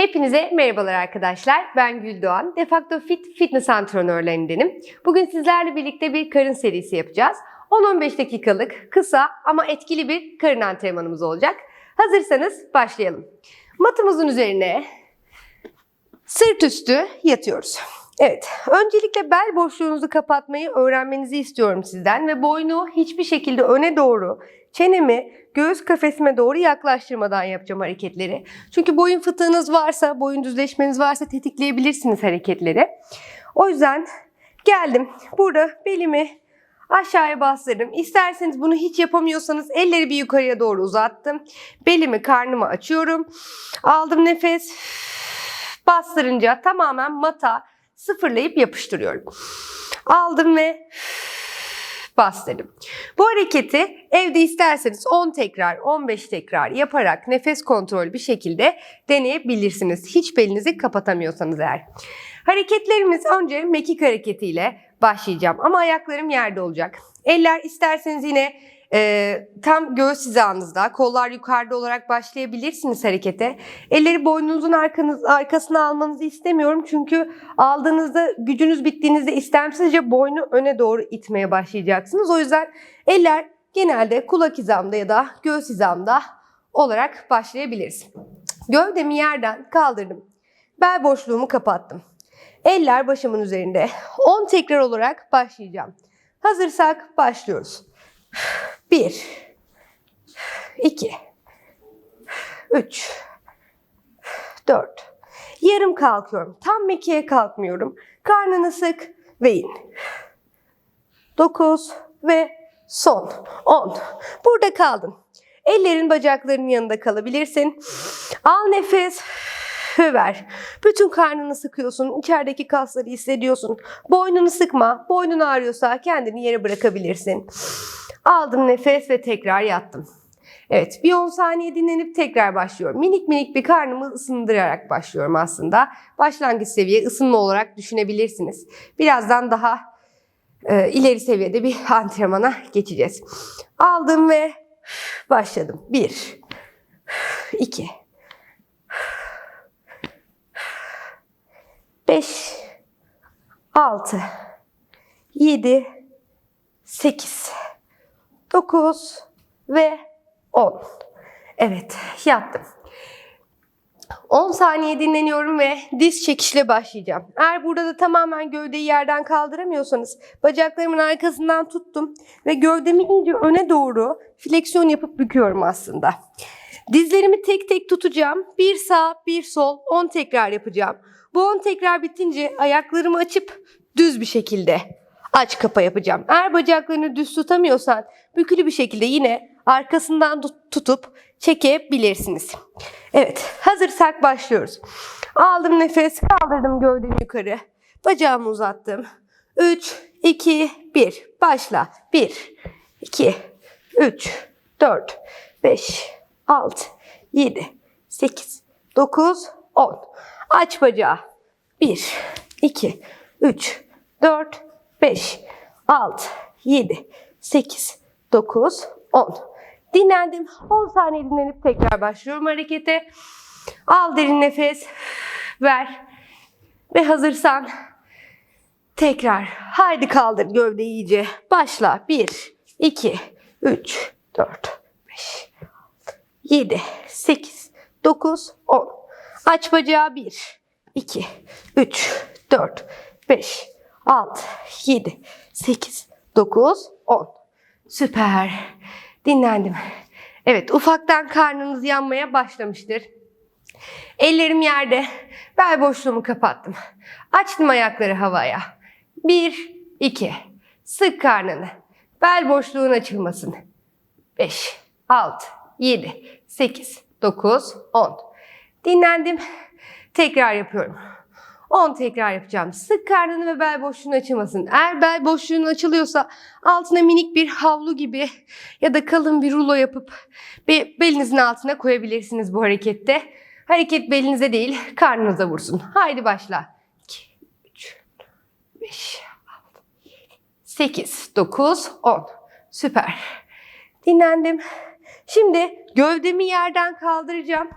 Hepinize merhabalar arkadaşlar. Ben Güldoğan. Defakto Fit fitness antrenörlerindenim. Bugün sizlerle birlikte bir karın serisi yapacağız. 10-15 dakikalık kısa ama etkili bir karın antrenmanımız olacak. Hazırsanız başlayalım. Matımızın üzerine sırt üstü yatıyoruz. Evet, öncelikle bel boşluğunuzu kapatmayı öğrenmenizi istiyorum sizden ve boynu hiçbir şekilde öne doğru, çenemi göğüs kafesime doğru yaklaştırmadan yapacağım hareketleri. Çünkü boyun fıtığınız varsa, boyun düzleşmeniz varsa tetikleyebilirsiniz hareketleri. O yüzden geldim. Burada belimi aşağıya bastırdım. İsterseniz bunu hiç yapamıyorsanız elleri bir yukarıya doğru uzattım. Belimi karnıma açıyorum. Aldım nefes. Bastırınca tamamen mata sıfırlayıp yapıştırıyorum. Aldım ve bastırdım. Bu hareketi evde isterseniz 10 tekrar, 15 tekrar yaparak nefes kontrolü bir şekilde deneyebilirsiniz. Hiç belinizi kapatamıyorsanız eğer. Hareketlerimiz önce mekik hareketiyle başlayacağım ama ayaklarım yerde olacak. Eller isterseniz yine e, tam göğüs hizanızda, kollar yukarıda olarak başlayabilirsiniz harekete. Elleri boynunuzun arkanız, arkasına almanızı istemiyorum çünkü aldığınızda gücünüz bittiğinizde istemsizce boynu öne doğru itmeye başlayacaksınız. O yüzden eller genelde kulak hizamda ya da göğüs hizamda olarak başlayabiliriz. Gövdemi yerden kaldırdım. Bel boşluğumu kapattım. Eller başımın üzerinde. 10 tekrar olarak başlayacağım. Hazırsak başlıyoruz. 1 2 3 4 Yarım kalkıyorum. Tam mekiğe kalkmıyorum. Karnını sık ve in. 9 ve son 10. Burada kaldın. Ellerin bacaklarının yanında kalabilirsin. Al nefes ve ver. Bütün karnını sıkıyorsun. içerideki kasları hissediyorsun. Boynunu sıkma. Boynun ağrıyorsa kendini yere bırakabilirsin. Aldım nefes ve tekrar yattım. Evet bir 10 saniye dinlenip tekrar başlıyorum. Minik minik bir karnımı ısındırarak başlıyorum aslında. Başlangıç seviye ısınma olarak düşünebilirsiniz. Birazdan daha e, ileri seviyede bir antrenmana geçeceğiz. Aldım ve başladım. 1 2 5 6 7 8 9 ve 10. Evet, yattım. 10 saniye dinleniyorum ve diz çekişle başlayacağım. Eğer burada da tamamen gövdeyi yerden kaldıramıyorsanız bacaklarımın arkasından tuttum ve gövdemi iyice öne doğru fleksiyon yapıp büküyorum aslında. Dizlerimi tek tek tutacağım. Bir sağ, bir sol, 10 tekrar yapacağım. Bu 10 tekrar bitince ayaklarımı açıp düz bir şekilde aç kapa yapacağım. Eğer bacaklarını düz tutamıyorsan bükülü bir şekilde yine arkasından tut- tutup çekebilirsiniz. Evet, hazırsak başlıyoruz. Aldım nefes, kaldırdım gövdemi yukarı. Bacağımı uzattım. 3, 2, 1. Başla. 1, 2, 3, 4, 5, 6, 7, 8, 9, 10. Aç bacağı. 1, 2, 3, 4, 5, 6, 7, 8, 9, 10. Dinlendim. 10 saniye dinlenip tekrar başlıyorum harekete. Al derin nefes. Ver. Ve hazırsan tekrar. Haydi kaldır gövdeyi iyice. Başla. 1, 2, 3, 4, 5, 7, 8, 9, 10. Aç bacağı 1, 2, 3, 4, 5, 6, 7, 8, 9, 10. Süper. Dinlendim. Evet ufaktan karnınız yanmaya başlamıştır. Ellerim yerde. Bel boşluğumu kapattım. Açtım ayakları havaya. 1, 2. Sık karnını. Bel boşluğun açılmasın. 5, 6, 7, 8, 9, 10. Dinlendim. Tekrar yapıyorum. 10 tekrar yapacağım. Sık karnını ve bel boşluğun açılmasın. Eğer bel boşluğun açılıyorsa altına minik bir havlu gibi ya da kalın bir rulo yapıp be- belinizin altına koyabilirsiniz bu harekette. Hareket belinize değil karnınıza vursun. Haydi başla. 2, 3, 5, 6, 8, 9, 10. Süper. Dinlendim. Şimdi gövdemi yerden kaldıracağım.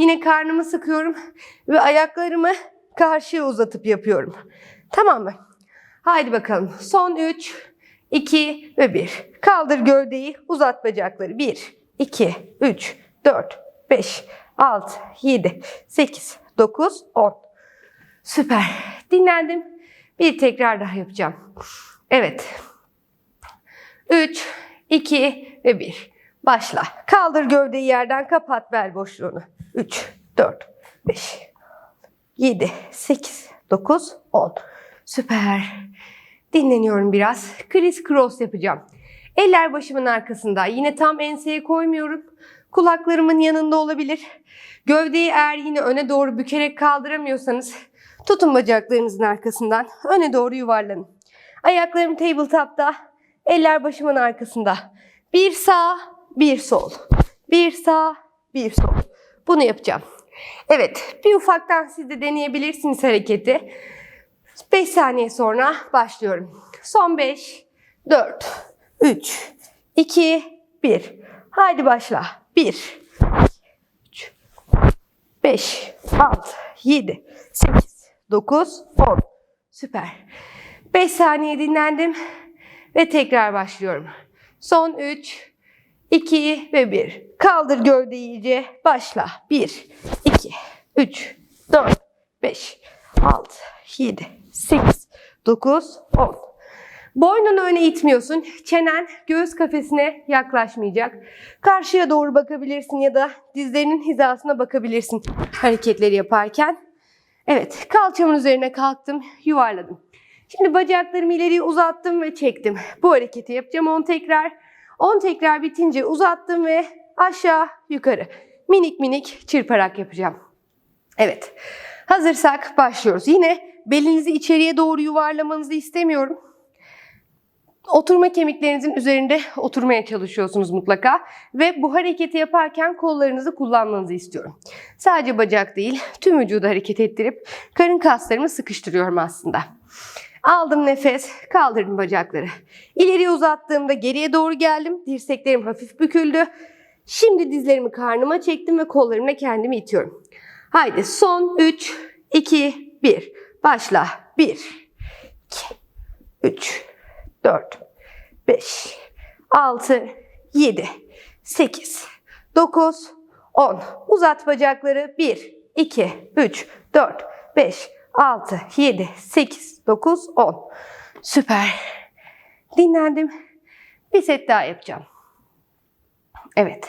Yine karnımı sıkıyorum ve ayaklarımı karşıya uzatıp yapıyorum. Tamam mı? Haydi bakalım. Son 3, 2 ve 1. Kaldır gövdeyi, uzat bacakları. 1, 2, 3, 4, 5, 6, 7, 8, 9, 10. Süper. Dinlendim. Bir tekrar daha yapacağım. Evet. 3, 2 ve 1. Başla. Kaldır gövdeyi yerden kapat bel boşluğunu. 3, 4, 5, 7, 8, 9, 10. Süper. Dinleniyorum biraz. Criss cross yapacağım. Eller başımın arkasında. Yine tam enseye koymuyorum. Kulaklarımın yanında olabilir. Gövdeyi eğer yine öne doğru bükerek kaldıramıyorsanız tutun bacaklarınızın arkasından. Öne doğru yuvarlanın. Ayaklarım tabletop'ta. Eller başımın arkasında. Bir sağ, bir sol. Bir sağ, bir sol. Bunu yapacağım. Evet, bir ufaktan siz de deneyebilirsiniz hareketi. 5 saniye sonra başlıyorum. Son 5, 4, 3, 2, 1. Haydi başla. 1, 3, 5, 6, 7, 8, 9, 10. Süper. 5 saniye dinlendim ve tekrar başlıyorum. Son 3, 2 ve 1. Kaldır gövdeyi iyice. Başla. 1, 2, 3, 4, 5, 6, 7, 8, 9, 10. Boynunu öne itmiyorsun. Çenen göğüs kafesine yaklaşmayacak. Karşıya doğru bakabilirsin ya da dizlerinin hizasına bakabilirsin hareketleri yaparken. Evet, kalçamın üzerine kalktım, yuvarladım. Şimdi bacaklarımı ileriye uzattım ve çektim. Bu hareketi yapacağım 10 tekrar. 10 tekrar bitince uzattım ve aşağı yukarı minik minik çırparak yapacağım. Evet. Hazırsak başlıyoruz. Yine belinizi içeriye doğru yuvarlamanızı istemiyorum. Oturma kemiklerinizin üzerinde oturmaya çalışıyorsunuz mutlaka. Ve bu hareketi yaparken kollarınızı kullanmanızı istiyorum. Sadece bacak değil, tüm vücudu hareket ettirip karın kaslarımı sıkıştırıyorum aslında. Aldım nefes, kaldırdım bacakları. İleriye uzattığımda geriye doğru geldim. Dirseklerim hafif büküldü. Şimdi dizlerimi karnıma çektim ve kollarımla kendimi itiyorum. Haydi son 3, 2, 1. Başla. 1, 2, 3, 4, 5, 6, 7, 8, 9, 10. Uzat bacakları. 1, 2, 3, 4, 5, 6, 7, 8, 9, 10. Süper. Dinlendim. Bir set daha yapacağım. Evet.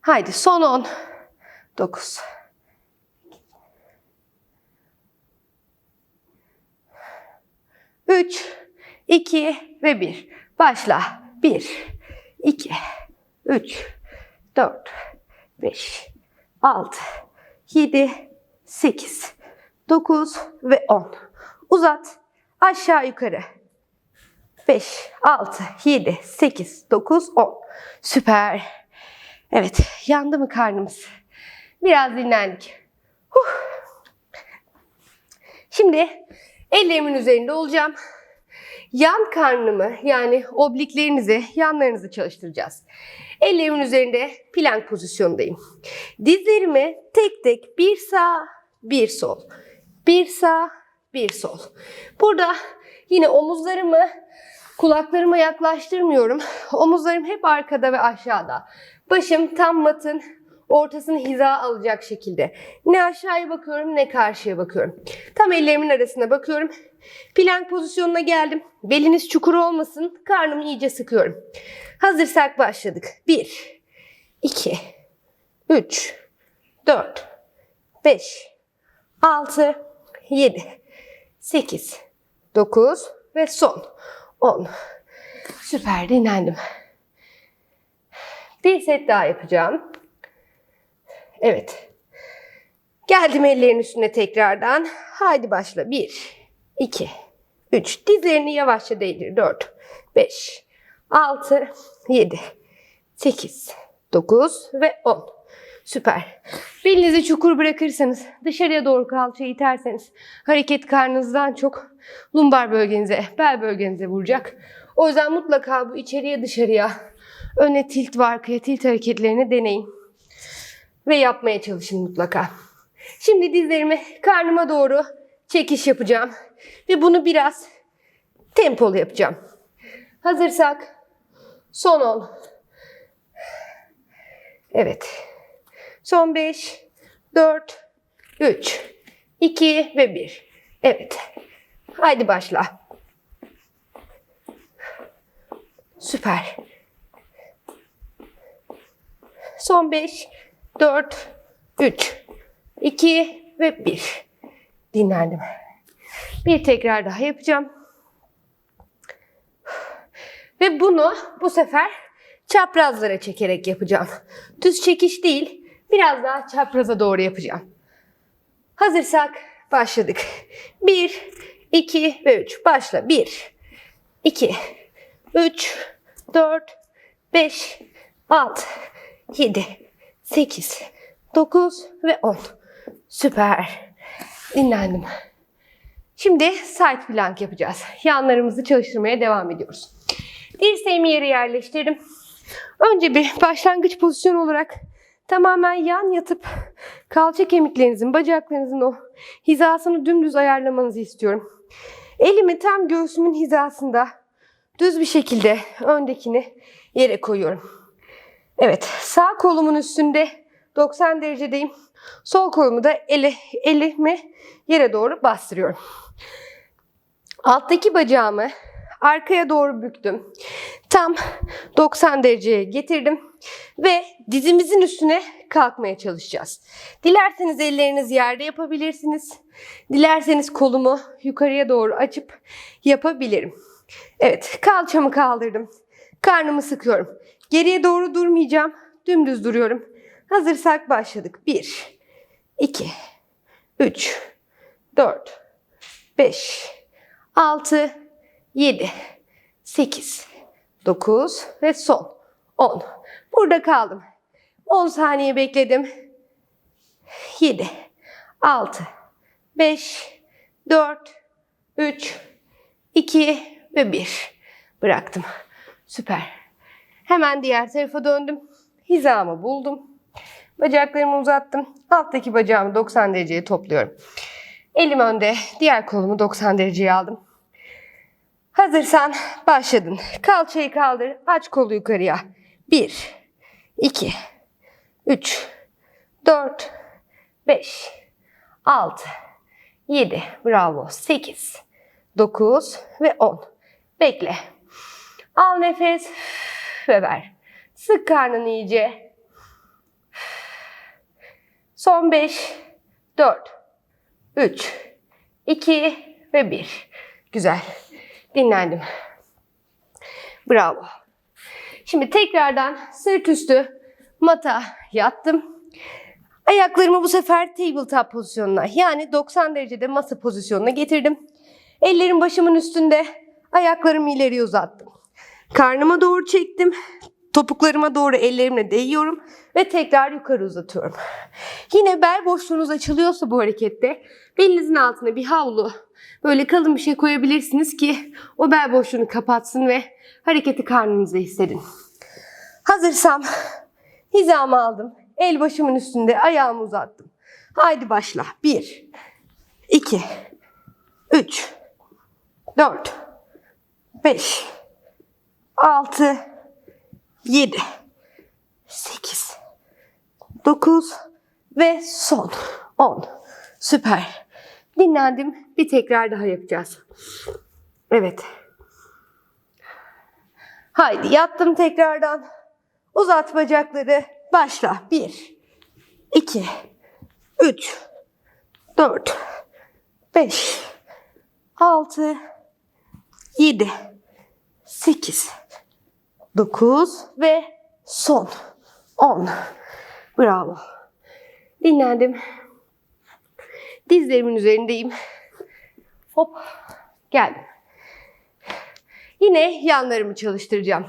Haydi son 10. 9. Üç, iki ve bir. Başla. Bir, iki, üç, dört, beş, altı, yedi, sekiz, dokuz ve on. Uzat. Aşağı yukarı. 5, 6, 7, 8, 9, 10. Süper. Evet, yandı mı karnımız? Biraz dinlendik. Huh. Şimdi ellerimin üzerinde olacağım. Yan karnımı yani obliklerinizi, yanlarınızı çalıştıracağız. Ellerimin üzerinde plank pozisyondayım. Dizlerimi tek tek bir sağ, bir sol. Bir sağ, bir sol. Burada yine omuzlarımı kulaklarıma yaklaştırmıyorum. Omuzlarım hep arkada ve aşağıda. Başım tam matın ortasını hiza alacak şekilde. Ne aşağıya bakıyorum ne karşıya bakıyorum. Tam ellerimin arasına bakıyorum. Plank pozisyonuna geldim. Beliniz çukur olmasın. Karnımı iyice sıkıyorum. Hazırsak başladık. 1, 2, 3, 4, 5, 6, 7, 8, 9 ve son 10. Süper dinlendim. Bir set daha yapacağım. Evet. Geldim ellerin üstüne tekrardan. Haydi başla. 1, 2, 3. Dizlerini yavaşça değdir. 4, 5, 6, 7, 8, 9 ve 10. Süper. Belinizi çukur bırakırsanız, dışarıya doğru kalçayı iterseniz hareket karnınızdan çok lumbar bölgenize, bel bölgenize vuracak. O yüzden mutlaka bu içeriye dışarıya Öne tilt ve arkaya tilt hareketlerini deneyin. Ve yapmaya çalışın mutlaka. Şimdi dizlerimi karnıma doğru çekiş yapacağım. Ve bunu biraz tempolu yapacağım. Hazırsak son 10. Evet. Son 5, 4, 3, 2 ve 1. Evet. Haydi başla. Süper. Son 5, 4, 3, 2 ve 1. Dinlendim. Bir tekrar daha yapacağım. Ve bunu bu sefer çaprazlara çekerek yapacağım. Düz çekiş değil, biraz daha çapraza doğru yapacağım. Hazırsak başladık. 1, 2 ve 3. Başla. 1, 2, 3, 4, 5, 6, 7, 8, 9 ve 10. Süper. Dinlendim. Şimdi side plank yapacağız. Yanlarımızı çalıştırmaya devam ediyoruz. Dirseğimi yere yerleştirdim. Önce bir başlangıç pozisyonu olarak tamamen yan yatıp kalça kemiklerinizin, bacaklarınızın o hizasını dümdüz ayarlamanızı istiyorum. Elimi tam göğsümün hizasında düz bir şekilde öndekini yere koyuyorum. Evet, sağ kolumun üstünde 90 derecedeyim. Sol kolumu da ele, elimi yere doğru bastırıyorum. Alttaki bacağımı arkaya doğru büktüm. Tam 90 dereceye getirdim ve dizimizin üstüne kalkmaya çalışacağız. Dilerseniz elleriniz yerde yapabilirsiniz. Dilerseniz kolumu yukarıya doğru açıp yapabilirim. Evet, kalçamı kaldırdım. Karnımı sıkıyorum. Geriye doğru durmayacağım. Dümdüz duruyorum. Hazırsak başladık. 1 2 3 4 5 6 7 8 9 ve son 10. Burada kaldım. 10 saniye bekledim. 7 6 5 4 3 2 ve 1. Bıraktım. Süper. Hemen diğer tarafa döndüm. Hizamı buldum. Bacaklarımı uzattım. Alttaki bacağımı 90 dereceye topluyorum. Elim önde, diğer kolumu 90 dereceye aldım. Hazırsan başladın. Kalçayı kaldır, aç kolu yukarıya. 1, 2, 3, 4, 5, 6, 7, bravo, 8, 9 ve 10. Bekle. Al nefes ve ver. Sık karnını iyice. Son 5, 4, 3, 2 ve 1. Güzel. Dinlendim. Bravo. Şimdi tekrardan sırt üstü mata yattım. Ayaklarımı bu sefer tabletop pozisyonuna yani 90 derecede masa pozisyonuna getirdim. Ellerim başımın üstünde. Ayaklarımı ileriye uzattım. Karnıma doğru çektim. Topuklarıma doğru ellerimle değiyorum ve tekrar yukarı uzatıyorum. Yine bel boşluğunuz açılıyorsa bu harekette belinizin altına bir havlu böyle kalın bir şey koyabilirsiniz ki o bel boşluğunu kapatsın ve hareketi karnınızda hissedin. Hazırsam hizamı aldım. El başımın üstünde ayağımı uzattım. Haydi başla. 1 2 3 4 5 6 7 8 9 ve son 10. Süper. Dinlendim. Bir tekrar daha yapacağız. Evet. Haydi yattım tekrardan. Uzat bacakları. Başla. 1 2 3 4 5 6 7 8 9 ve son 10. Bravo. Dinlendim. Dizlerimin üzerindeyim. Hop. Geldim. Yine yanlarımı çalıştıracağım.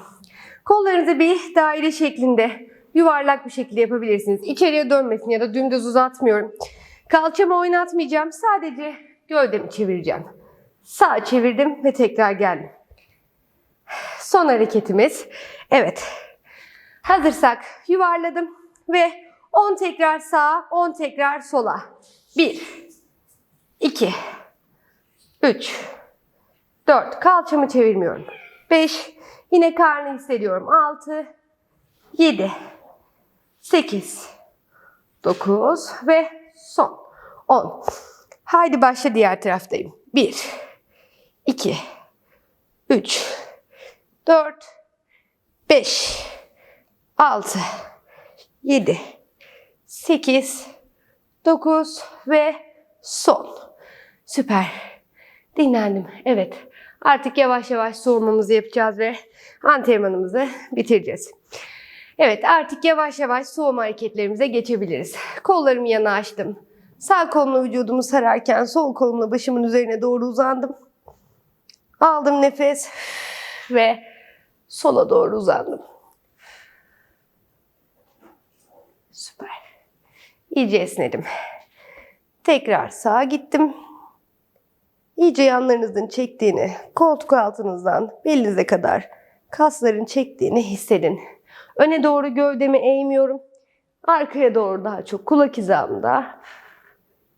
Kollarınızı bir daire şeklinde yuvarlak bir şekilde yapabilirsiniz. İçeriye dönmesin ya da dümdüz uzatmıyorum. Kalçamı oynatmayacağım. Sadece gövdemi çevireceğim. Sağ çevirdim ve tekrar geldim. Son hareketimiz. Evet. Hazırsak yuvarladım ve 10 tekrar sağa, 10 tekrar sola. 1, 2, 3, 4. Kalçamı çevirmiyorum. 5. Yine karnı hissediyorum. 6, 7, 8, 9 ve son. 10. Haydi başla diğer taraftayım. 1, 2, 3, 4, 5, 6, 7, 8, 9 ve son. Süper. Dinlendim. Evet. Artık yavaş yavaş soğumamızı yapacağız ve antrenmanımızı bitireceğiz. Evet artık yavaş yavaş soğuma hareketlerimize geçebiliriz. Kollarımı yana açtım. Sağ kolumla vücudumu sararken sol kolumla başımın üzerine doğru uzandım. Aldım nefes ve sola doğru uzandım. Süper. İyice esnedim. Tekrar sağa gittim. İyice yanlarınızın çektiğini, koltuk altınızdan belinize kadar kasların çektiğini hissedin. Öne doğru gövdemi eğmiyorum. Arkaya doğru daha çok kulak hizamda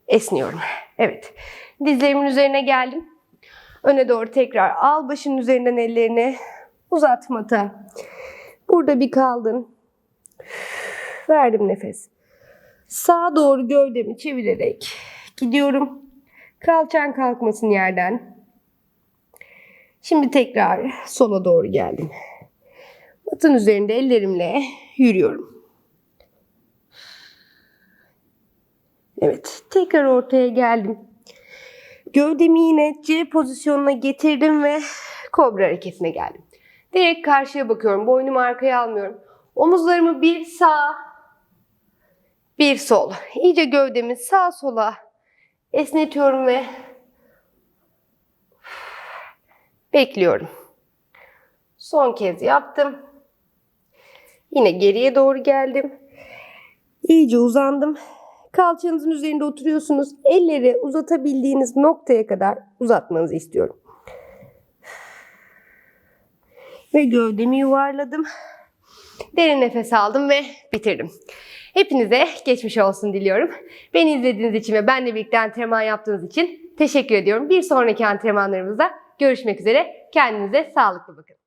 esniyorum. Evet. Dizlerimin üzerine geldim. Öne doğru tekrar al başın üzerinden ellerini uzat mata. Burada bir kaldın. Verdim nefes. Sağa doğru gövdemi çevirerek gidiyorum. Kalçan kalkmasın yerden. Şimdi tekrar sola doğru geldim. Matın üzerinde ellerimle yürüyorum. Evet, tekrar ortaya geldim. Gövdemi yine C pozisyonuna getirdim ve kobra hareketine geldim. Direkt karşıya bakıyorum. Boynumu arkaya almıyorum. Omuzlarımı bir sağ, bir sol. İyice gövdemi sağ sola esnetiyorum ve bekliyorum. Son kez yaptım. Yine geriye doğru geldim. İyice uzandım. Kalçanızın üzerinde oturuyorsunuz. Elleri uzatabildiğiniz noktaya kadar uzatmanızı istiyorum. Ve gövdemi yuvarladım. Derin nefes aldım ve bitirdim. Hepinize geçmiş olsun diliyorum. Beni izlediğiniz için ve benle birlikte antrenman yaptığınız için teşekkür ediyorum. Bir sonraki antrenmanlarımızda görüşmek üzere. Kendinize sağlıklı bakın.